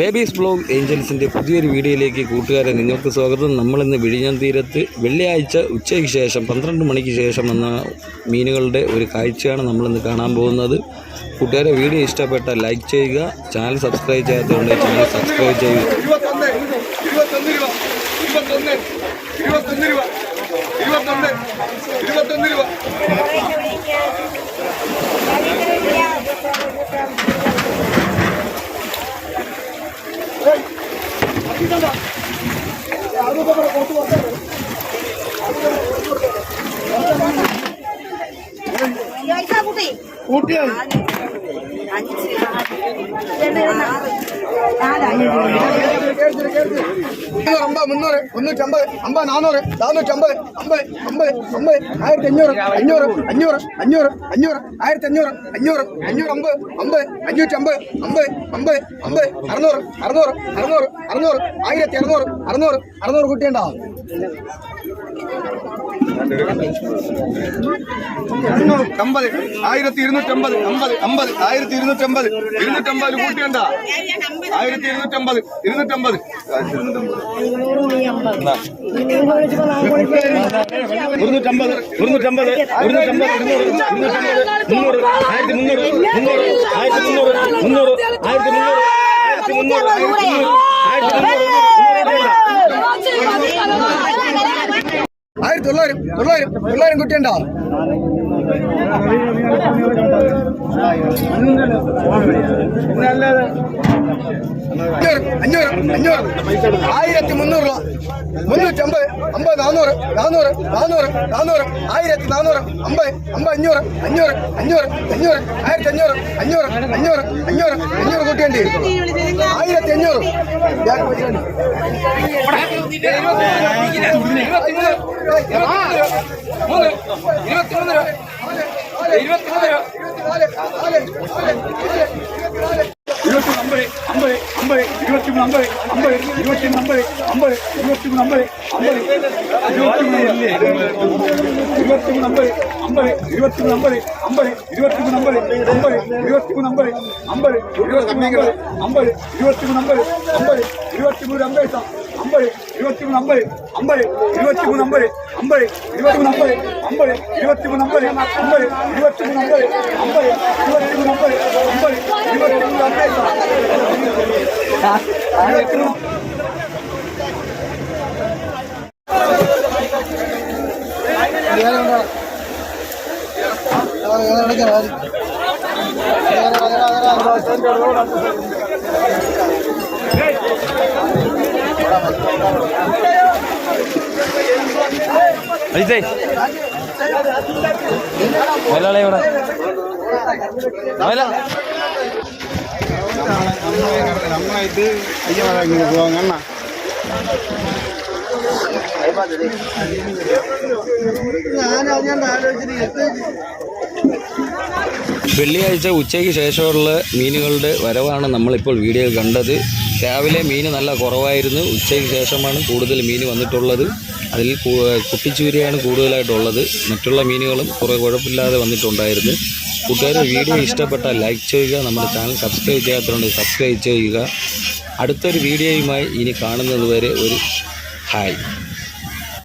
Babies blog ഏഞ്ചൽസിന്റെ പുതിയൊരു വീഡിയോയിലേക്ക് കൂട്ടുകാരെ നിങ്ങൾക്ക് സ്വാഗതം. നമ്മളിന്ന് വിഴിഞ്ഞം തീരത്ത് വെള്ളിയാഴ്ച ഉച്ചയ്ക്ക് ശേഷം പന്ത്രണ്ട് മണിക്ക് ശേഷം എന്ന മീനുകളുടെ ഒരു കാഴ്ചയാണ് നമ്മളിന്ന് കാണാൻ പോകുന്നത്. കൂട്ടുകാരെ വീഡിയോ ഇഷ്ടപ്പെട്ട ലൈക്ക് ചെയ്യുക ചാനൽ സബ്സ്ക്രൈബ് ചെയ്യാത്തതുകൊണ്ട് ചാനൽ സബ്സ്ക്രൈബ് ചെയ്യുക. ഇരുപത്തൊന്ന് രൂപ ഇരുപത്തൊന്ന് രൂപ ഇരുപത്തൊന്ന് രൂപ. കൂട്ടിയായി മുന്നൂറ് മുന്നൂറ്റമ്പത് അമ്പത് നാനൂറ് നാനൂറ്റമ്പത് അമ്പത് അമ്പത് അമ്പത് ആയിരത്തി അഞ്ഞൂറ് അഞ്ഞൂറ് അഞ്ഞൂറ് അഞ്ഞൂറ് അഞ്ഞൂറ് ആയിരത്തി അഞ്ഞൂറ് അഞ്ഞൂറ് അഞ്ഞൂറ് അമ്പത് അമ്പത് അഞ്ഞൂറ്റമ്പത് അമ്പത് അമ്പത് അമ്പത് അറുന്നൂറ് അറുന്നൂറ് അറുന്നൂറ് അറുന്നൂറ് ആയിരത്തി അറുന്നൂറ് അറുന്നൂറ് അറുന്നൂറ് കുട്ടിയുണ്ടാവും ആയിരത്തി ഇരുന്നൂറ്റമ്പത് അമ്പത് അമ്പത് ആയിരത്തി ഇരുന്നൂറ്റമ്പത്. ഇരുന്നൂറ്റമ്പത് കൂട്ടിയണ്ട ആയിരത്തി ഇരുന്നൂറ്റമ്പത് ഇരുന്നൂറ്റമ്പത് ഇരുന്നൂറ്റമ്പത്. ഇരുന്നൂറ്റമ്പത്. ഇരുന്നൂറ്റമ്പത് ഇരുന്നൂറ് ഇരുന്നൂറ്റമ്പത് മുന്നൂറ്. ആയിരത്തി മുന്നൂറ്. മുന്നൂറ്. ആയിരത്തി മുന്നൂറ്. മുന്നൂറ്. ആയിരത്തി മുന്നൂറ്. ആയിരത്തി മുന്നൂറ്. ആയിരത്തി മുന്നൂറ്. ആയിരത്തി തൊള്ളായിരം. തൊള്ളായിരം. തൊള്ളായിരം കുട്ടിയുണ്ടോ അഞ്ഞൂറ് അഞ്ഞൂറ് ആയിരത്തി മുന്നൂറ് രൂപ മുന്നൂറ്റമ്പത് അമ്പത് നാനൂറ് നാനൂറ് നാനൂറ് നാനൂറ് ആയിരത്തി നാനൂറ് അമ്പത് അമ്പത് അഞ്ഞൂറ് അഞ്ഞൂറ് അഞ്ഞൂറ് അഞ്ഞൂറ് ആയിരത്തി അഞ്ഞൂറ് അഞ്ഞൂറ് അഞ്ഞൂറ് അഞ്ഞൂറ് അഞ്ഞൂറ് കൂട്ടേണ്ടി ആയിരത്തി അഞ്ഞൂറ് ഇരുപത്തി അമ്പത് അമ്പത് അമ്പത് ഇരുപത്തി മൂന്ന് അമ്പത് അമ്പത് ഇരുപത്തി മൂന്ന് അമ്പത് അമ്പത് ഇരുപത്തി മൂന്ന് അമ്പത് അമ്പത് ഇരുപത്തി മൂന്ന് അമ്പത് അമ്പത് ഇരുപത്തി മൂന്ന് അമ്പത് അമ്പത് ഇരുപത്തി മൂന്ന് അമ്പത് അമ്പത് ഇരുപത്തി മൂന്ന് അമ്പത് അമ്പത് ഇരുപത്തി മൂന്ന് അമ്പത് അമ്പത് ഇരുപത്തി മൂന്ന് അമ്പത് അമ്പത് ഇരുപത്തി മൂന്ന് അമ്പത് ஐம்பது இருபத்தி மூணு ஐம்பது ஐம்பது இருபத்தி மூணு ஐம்பது ஐம்பது இருபத்தி மூணு ஐம்பது ஐம்பது இருபத்தி மூணு ஐம்பது ஐம்பது இருபத்தி மூணு ஐம்பது ஐம்பது இருபத்தி மூணு ஐம்பது ஐம்பது இருபத்தி மூணு இருபத்தி மூணு ఎవరు ఎవరు ఎవరు ఎవరు അജിത്തേ മലയാളി ഇവിടെ. നമ്മളായിട്ട് അയ്യ മഴ ഇങ്ങനെ പോവാൻ കണ്ണാ ഞാനത് ഞാൻ ആലോചിച്ചിട്ട് വെള്ളിയാഴ്ച ഉച്ചയ്ക്ക് ശേഷമുള്ള മീനുകളുടെ വരവാണ് നമ്മളിപ്പോൾ വീഡിയോയിൽ കണ്ടത്. രാവിലെ മീൻ നല്ല കുറവായിരുന്നു. ഉച്ചയ്ക്ക് ശേഷമാണ് കൂടുതൽ മീൻ വന്നിട്ടുള്ളത്. അതിൽ കുട്ടിച്ചൂരിയാണ് കൂടുതലായിട്ടുള്ളത്. മറ്റുള്ള മീനുകളും കുറേ കുഴപ്പമില്ലാതെ വന്നിട്ടുണ്ടായിരുന്നു. കൂട്ടുകാർ വീഡിയോ ഇഷ്ടപ്പെട്ടാൽ ലൈക്ക് ചെയ്യുക നമ്മുടെ ചാനൽ സബ്സ്ക്രൈബ് ചെയ്യാത്തതുകൊണ്ട് സബ്സ്ക്രൈബ് ചെയ്യുക. അടുത്തൊരു വീഡിയോയുമായി ഇനി കാണുന്നത് വരെ ഒരു ഹായ്.